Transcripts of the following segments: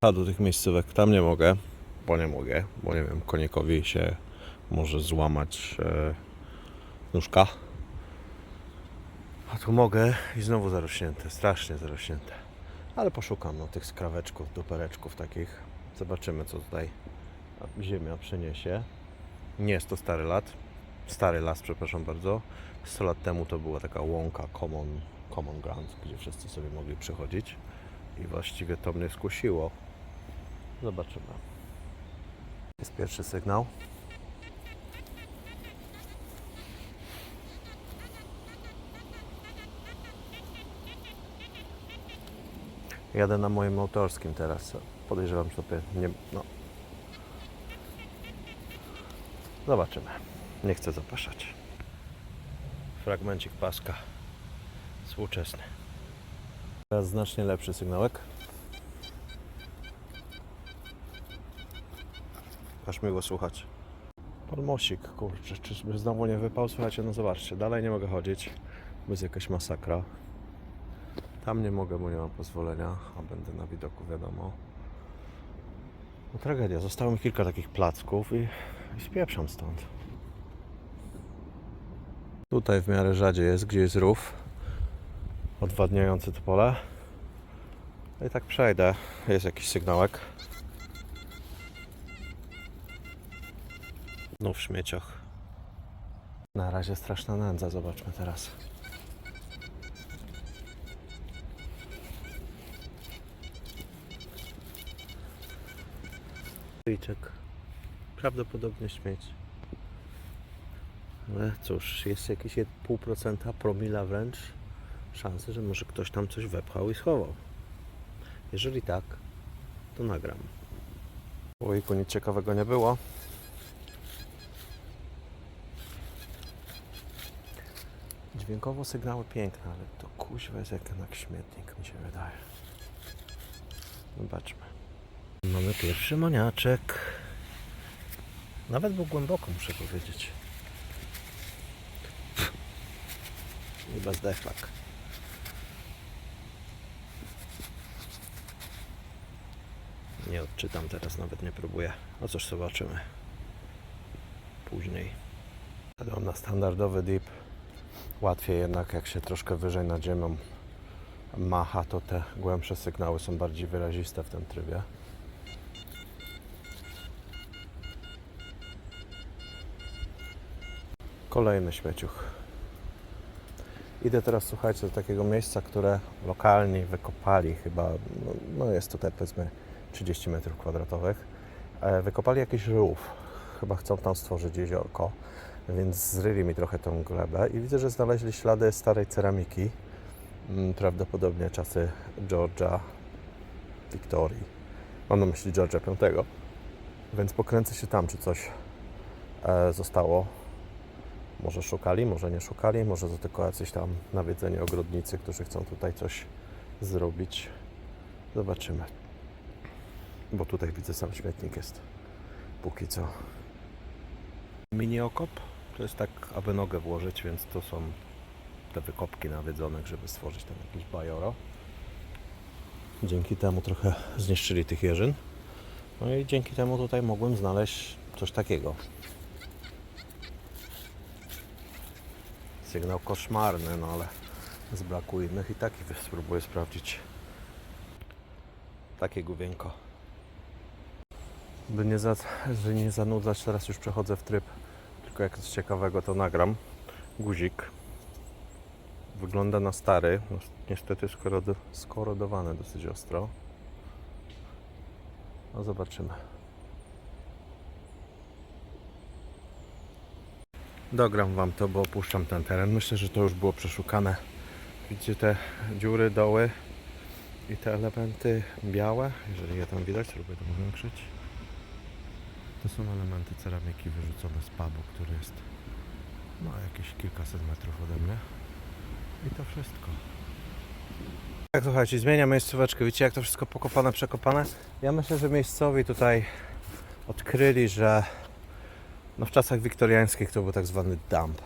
A do tych miejscówek tam nie mogę, bo nie mogę, bo nie wiem, konikowi się może złamać e, nóżka. A tu mogę i znowu zarośnięte, strasznie zarośnięte. Ale poszukam no, tych skraweczków, dupereczków takich. Zobaczymy co tutaj ziemia przyniesie. Nie jest to stary lat. Stary las, przepraszam bardzo. 100 lat temu to była taka łąka common, common ground, gdzie wszyscy sobie mogli przychodzić. I właściwie to mnie skusiło. Zobaczymy. Jest pierwszy sygnał. Jadę na moim autorskim teraz. Podejrzewam, sobie nie. No. Zobaczymy. Nie chcę zapaszać. Fragmencik paska. Współczesny. Teraz znacznie lepszy sygnałek. Aż mi go słuchać. Palmosik, kurczę, czyżby znowu nie wypał? Słuchajcie, no zobaczcie, dalej nie mogę chodzić, bo jest jakaś masakra. Tam nie mogę, bo nie mam pozwolenia, a będę na widoku, wiadomo. No tragedia, zostało mi kilka takich placków i, i spieprzam stąd. Tutaj w miarę rzadziej jest, gdzie jest rów odwadniający to pole. No i tak przejdę, jest jakiś sygnałek. No w śmieciach. Na razie straszna nędza, zobaczmy teraz. Liczek. Prawdopodobnie śmieć. Ale cóż, jest jakieś 0,5% promila wręcz szansy, że może ktoś tam coś wepchał i schował. Jeżeli tak, to nagram. Ojku, nic ciekawego nie było. Dźwiękowo sygnały piękne, ale to kuźwa jest jak na śmietnik, mi się wydaje. Zobaczmy. Mamy pierwszy moniaczek. Nawet był głęboko, muszę powiedzieć. Chyba zdechlak. Nie odczytam teraz, nawet nie próbuję. No cóż, zobaczymy. Później. Jadę na standardowy dip. Łatwiej jednak, jak się troszkę wyżej nad ziemią macha, to te głębsze sygnały są bardziej wyraziste w tym trybie. Kolejny śmieciuch. Idę teraz, słuchajcie, do takiego miejsca, które lokalni wykopali chyba, no, no jest tutaj powiedzmy 30 metrów kwadratowych. E, Wykopali jakiś rów. Chyba chcą tam stworzyć jeziorko, więc zryli mi trochę tą glebę i widzę, że znaleźli ślady starej ceramiki. Mm, Prawdopodobnie czasy George'a Victorii. Mam na myśli George'a V. Więc pokręcę się tam, czy coś e, zostało może szukali, może nie szukali, może to tylko jacyś tam nawiedzeni ogrodnicy, którzy chcą tutaj coś zrobić. Zobaczymy. Bo tutaj widzę sam śmietnik jest. Póki co. Mini okop to jest tak, aby nogę włożyć, więc to są te wykopki nawiedzonych, żeby stworzyć tam jakieś bajoro. Dzięki temu trochę zniszczyli tych jeżyn. No i dzięki temu tutaj mogłem znaleźć coś takiego. Sygnał koszmarny, no ale z braku innych i taki spróbuję sprawdzić. Takie główienko. By nie, za, nie zanudzać, teraz już przechodzę w tryb. Jak coś ciekawego to nagram. Guzik. Wygląda na stary. No, niestety skorod- skorodowany dosyć ostro. No zobaczymy. Dogram Wam to, bo opuszczam ten teren. Myślę, że to już było przeszukane. Widzicie te dziury, doły i te elementy białe. Jeżeli je tam widać, spróbuję to powiększyć. To są elementy ceramiki wyrzucone z pubu, który jest no, jakieś kilkaset metrów ode mnie. I to wszystko. Tak, słuchajcie, zmienia miejscóweczkę. Widzicie, jak to wszystko pokopane, przekopane? Ja myślę, że miejscowi tutaj odkryli, że no w czasach wiktoriańskich to był tak zwany dump.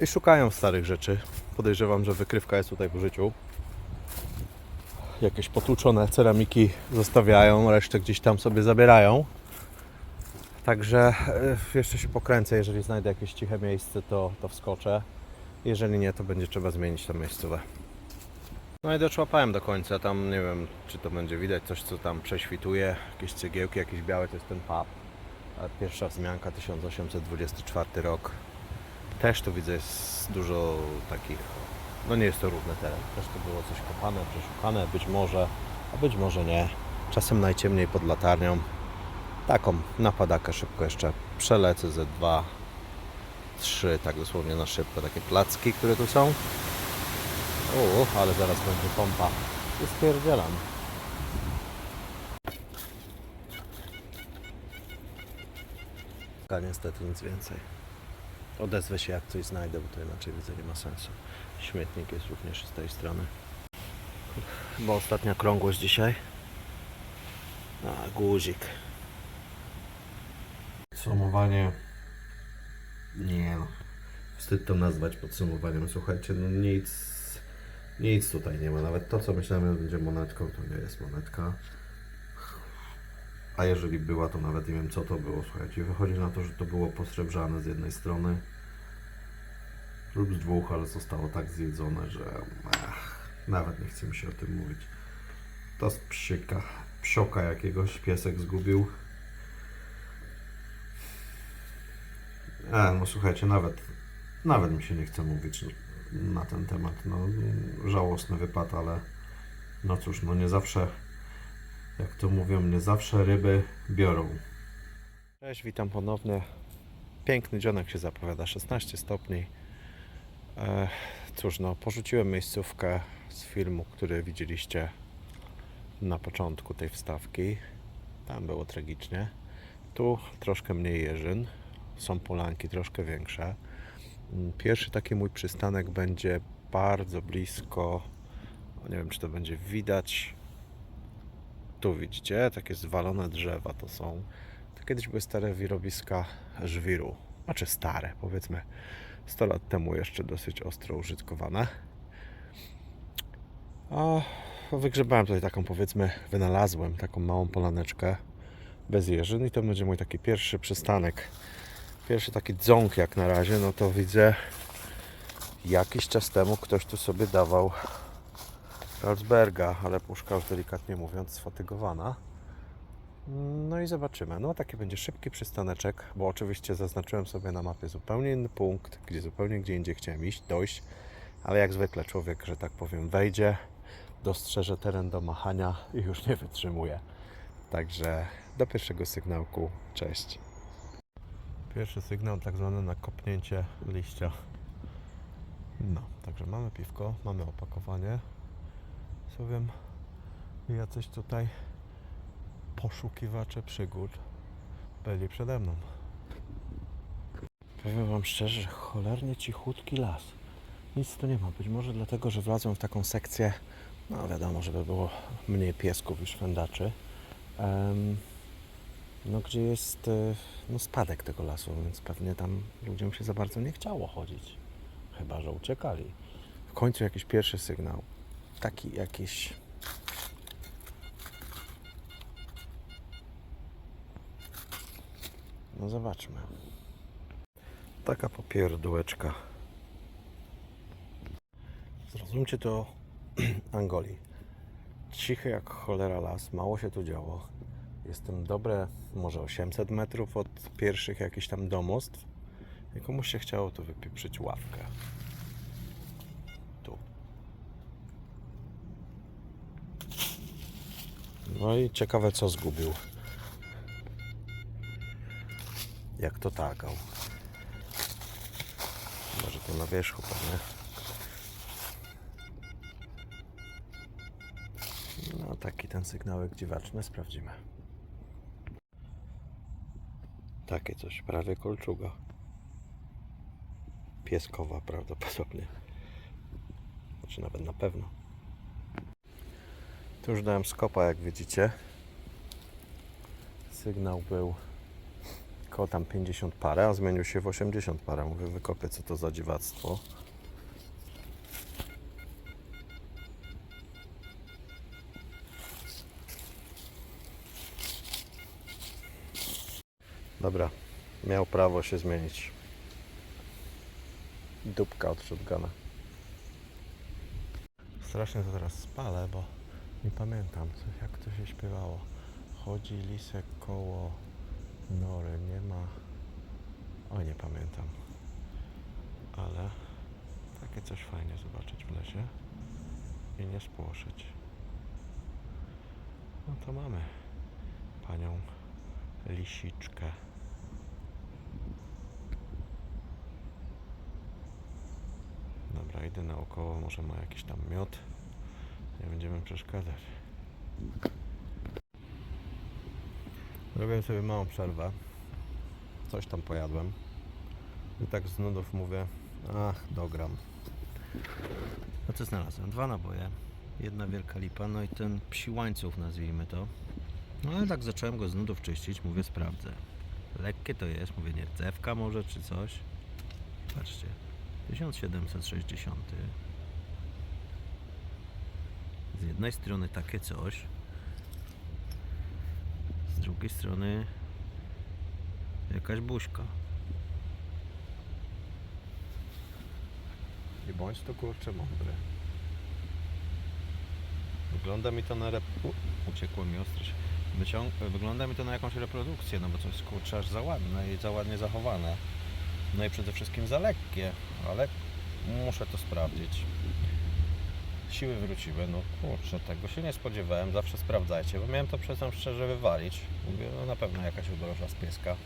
I szukają starych rzeczy. Podejrzewam, że wykrywka jest tutaj w użyciu. jakieś potłuczone ceramiki zostawiają, resztę gdzieś tam sobie zabierają. Także e, jeszcze się pokręcę, jeżeli znajdę jakieś ciche miejsce, to, to wskoczę. Jeżeli nie, to będzie trzeba zmienić tam miejscówę. No i doczłapałem do końca, tam nie wiem, czy to będzie widać, coś co tam prześwituje, jakieś cegiełki, jakieś białe, to jest ten pub. Pierwsza wzmianka 1824 rok. Też tu widzę jest dużo takich, no nie jest to równy teren. Też tu było coś kopane, przeszukane, być może, a być może nie. Czasem najciemniej pod latarnią. Taką napadakę szybko jeszcze przelecę ze dwa, trzy, tak dosłownie na szybko, takie placki, które tu są. O, ale zaraz będzie pompa. I spierdzielam. A niestety nic więcej. Odezwę się jak coś znajdę, bo to inaczej widzę nie ma sensu. Śmietnik jest również z tej strony. Bo ostatnia krągłość dzisiaj. A, guzik. Podsumowanie. Nie no. Wstyd to nazwać podsumowaniem. Słuchajcie, no nic. Nic tutaj nie ma. Nawet to, co myślałem, że będzie monetką, to nie jest monetka. A jeżeli była, to nawet nie wiem, co to było. Słuchajcie, wychodzi na to, że to było posrebrzane z jednej strony lub z dwóch, ale zostało tak zjedzone, że ach, nawet nie chce mi się o tym mówić. To z psika, psioka jakiegoś piesek zgubił. E, no słuchajcie, nawet, nawet mi się nie chce mówić na ten temat. No, żałosny wypad, ale no cóż, no nie zawsze, jak to mówią, nie zawsze ryby biorą. Cześć, witam ponownie. Piękny dzionek się zapowiada, 16 stopni. E, cóż, no, porzuciłem miejscówkę z filmu, który widzieliście na początku tej wstawki. Tam było tragicznie. Tu troszkę mniej jeżyn. Są polanki troszkę większe. Mm, Pierwszy taki mój przystanek będzie bardzo blisko. Nie wiem, czy to będzie widać. Tu widzicie, takie zwalone drzewa to są. To kiedyś były stare wirowiska żwiru. Znaczy stare, powiedzmy 100 lat temu jeszcze dosyć ostro użytkowane. A wygrzebałem tutaj taką powiedzmy, wynalazłem taką małą polaneczkę bez jeżyn i to będzie mój taki pierwszy przystanek. Pierwszy taki dząk jak na razie, no to widzę jakiś czas temu ktoś tu sobie dawał Carlsberga, ale puszka już delikatnie mówiąc sfatygowana. No i zobaczymy. No taki będzie szybki przystaneczek, bo oczywiście zaznaczyłem sobie na mapie zupełnie inny punkt, gdzie zupełnie gdzie indziej chciałem iść, dojść, ale jak zwykle człowiek, że tak powiem, wejdzie, dostrzeże teren do machania i już nie wytrzymuje. Także do pierwszego sygnałku. Cześć. Pierwszy sygnał tak zwany na kopnięcie liścia. No, także mamy piwko, mamy opakowanie. Słowem, jacyś tutaj poszukiwacze przygód byli przede mną. Powiem Wam szczerze, że cholernie cichutki las. Nic tu nie ma. Być może dlatego, że wlazłem w taką sekcję, no wiadomo, żeby było mniej piesków i szwendaczy. Em, no gdzie jest e, no, spadek tego lasu, więc pewnie tam ludziom się za bardzo nie chciało chodzić. Chyba, że uciekali. W końcu jakiś pierwszy sygnał. Taki jakiś No zobaczmy. Taka popierdółeczka. Zrozumcie to Angolii. Cichy jak cholera las, mało się tu działo. Jestem dobre, może 800 metrów od pierwszych jakichś tam domostw. I komuś się chciało tu wypieprzyć ławkę. Tu. No i ciekawe co zgubił. Jak to tagał. Może to na wierzchu pewnie. No taki ten sygnałek dziwaczny, sprawdzimy. Takie coś, prawie kolczuga. Pieskowa prawdopodobnie. Znaczy nawet na pewno. Tu już dałem skopa, jak widzicie. Sygnał był koło tam 50 parę, a zmienił się w 80 parę. Mówię, wykopię co to za dziwactwo. Dobra, miał prawo się zmienić. Dupka od shotguna. Strasznie to teraz spalę, bo nie pamiętam, co, jak to się śpiewało. Chodzi lisek koło nory, nie ma... Oj, nie pamiętam. Ale takie coś fajnie zobaczyć w lesie i nie spłoszyć. No to mamy panią lisiczkę. Dobra, idę naokoło, może ma jakiś tam miód. Nie będziemy przeszkadzać. Robię sobie małą przerwę. Coś tam pojadłem. I tak z nudów mówię, ach, dogram. No co znalazłem? Dwa naboje. Jedna wielka lipa, no i ten psi łańcuch nazwijmy to. No ale tak zacząłem go z nudów czyścić, mówię sprawdzę. Lekkie to jest, mówię nie rdzewka może czy coś. Patrzcie, 1760. Z jednej strony takie coś, z drugiej strony jakaś buźka. I bądź to kurczę mądry. Wygląda mi to na rep... Uciekło mi ostrość. Wyciąg... Wygląda mi to na jakąś reprodukcję, no bo to jest kurczę aż za ładne i za ładnie zachowane. No i przede wszystkim za lekkie, ale muszę to sprawdzić. Siły wróciły, no kurczę, tego się nie spodziewałem, zawsze sprawdzajcie, bo miałem to przyznam szczerze wywalić. Mówię, no na pewno jakaś udroża z pieska.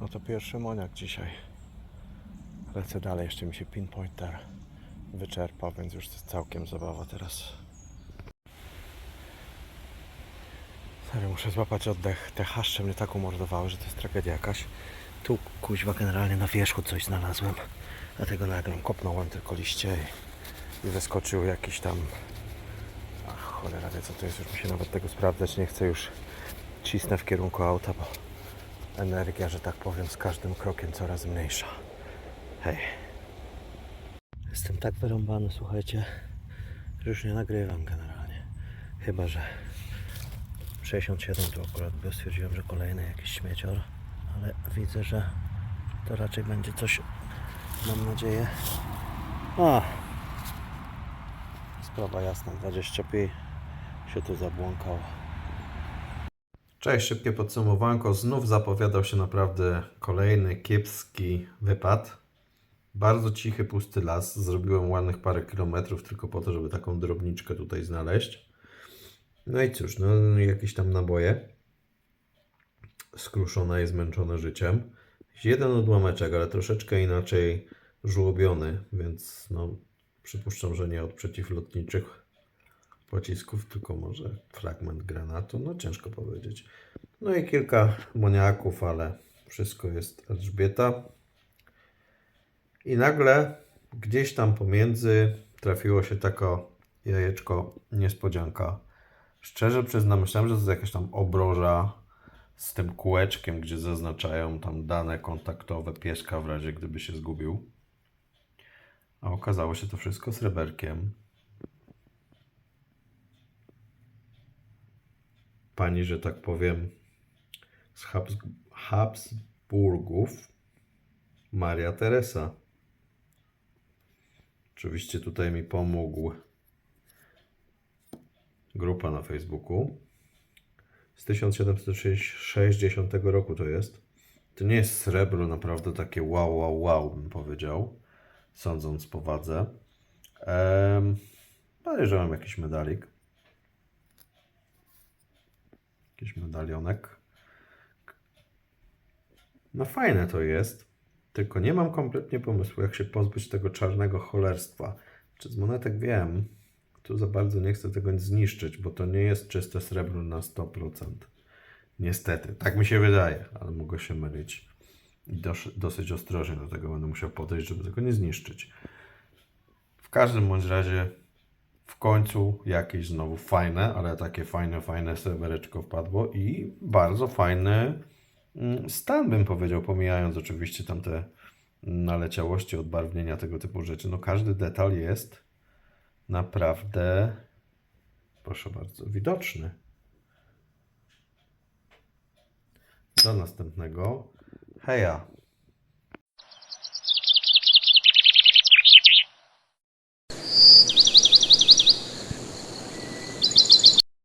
No to pierwszy moniak dzisiaj. Lecę dalej, jeszcze mi się pinpointer wyczerpał, więc już to jest całkiem zabawa teraz. Serio, muszę złapać oddech. Te haszcze mnie tak umordowały, że to jest tragedia jakaś. Tu kuźwa generalnie na wierzchu coś znalazłem. Dlatego nagle kopnąłem tylko liście i, i wyskoczył jakiś tam... Ach, cholera wie co to jest, już mi się nawet tego sprawdzać nie chcę, już cisnę w kierunku auta, bo energia, że tak powiem, z każdym krokiem coraz mniejsza. Hej. Jestem tak wyrąbany, słuchajcie, że już nie nagrywam generalnie. Chyba, że 67 to akurat by stwierdziłem, że kolejny jakiś śmiecior, ale widzę, że to raczej będzie coś, mam nadzieję. A, sprawa jasna, 20p się tu zabłąkał. Cześć, szybkie podsumowanko. Znów zapowiadał się naprawdę kolejny kiepski wypad. Bardzo cichy, pusty las. Zrobiłem ładnych parę kilometrów tylko po to, żeby taką drobniczkę tutaj znaleźć. No i cóż, no jakieś tam naboje. Skruszone i zmęczone życiem. Jeden odłameczek, ale troszeczkę inaczej żłobiony, więc no przypuszczam, że nie od przeciwlotniczych pocisków, tylko może fragment granatu, no ciężko powiedzieć. No i kilka moniaków, ale wszystko jest Elżbieta. I nagle gdzieś tam pomiędzy trafiło się tako jajeczko niespodzianka. Szczerze przyznam, myślałem, że to jest jakaś tam obroża z tym kółeczkiem, gdzie zaznaczają tam dane kontaktowe pieska w razie gdyby się zgubił. A okazało się to wszystko sreberkiem. Pani, że tak powiem, z Habs Habsburgów, Maria Teresa. Oczywiście tutaj mi pomógł grupa na Facebooku. Z 1760 roku to jest. To nie jest srebro naprawdę takie wow, wow, wow, bym powiedział, sądząc po wadze. Ehm, podejrzewam jakiś medalik. Jakiś medalionek. No fajne to jest, tylko nie mam kompletnie pomysłu, jak się pozbyć tego czarnego cholerstwa. Czy z monetek wiem, tu za bardzo nie chcę tego zniszczyć, bo to nie jest czyste srebro na 100%. Niestety, tak mi się wydaje, ale mogę się mylić. I dos- dosyć ostrożnie do tego będę musiał podejść, żeby tego nie zniszczyć. W każdym bądź razie w końcu jakieś znowu fajne, ale takie fajne, fajne srebereczko wpadło i bardzo fajny Mm, stan, bym powiedział, pomijając oczywiście tamte naleciałości, odbarwnienia, tego typu rzeczy. No każdy detal jest naprawdę, proszę bardzo, widoczny. Do następnego. Heja! you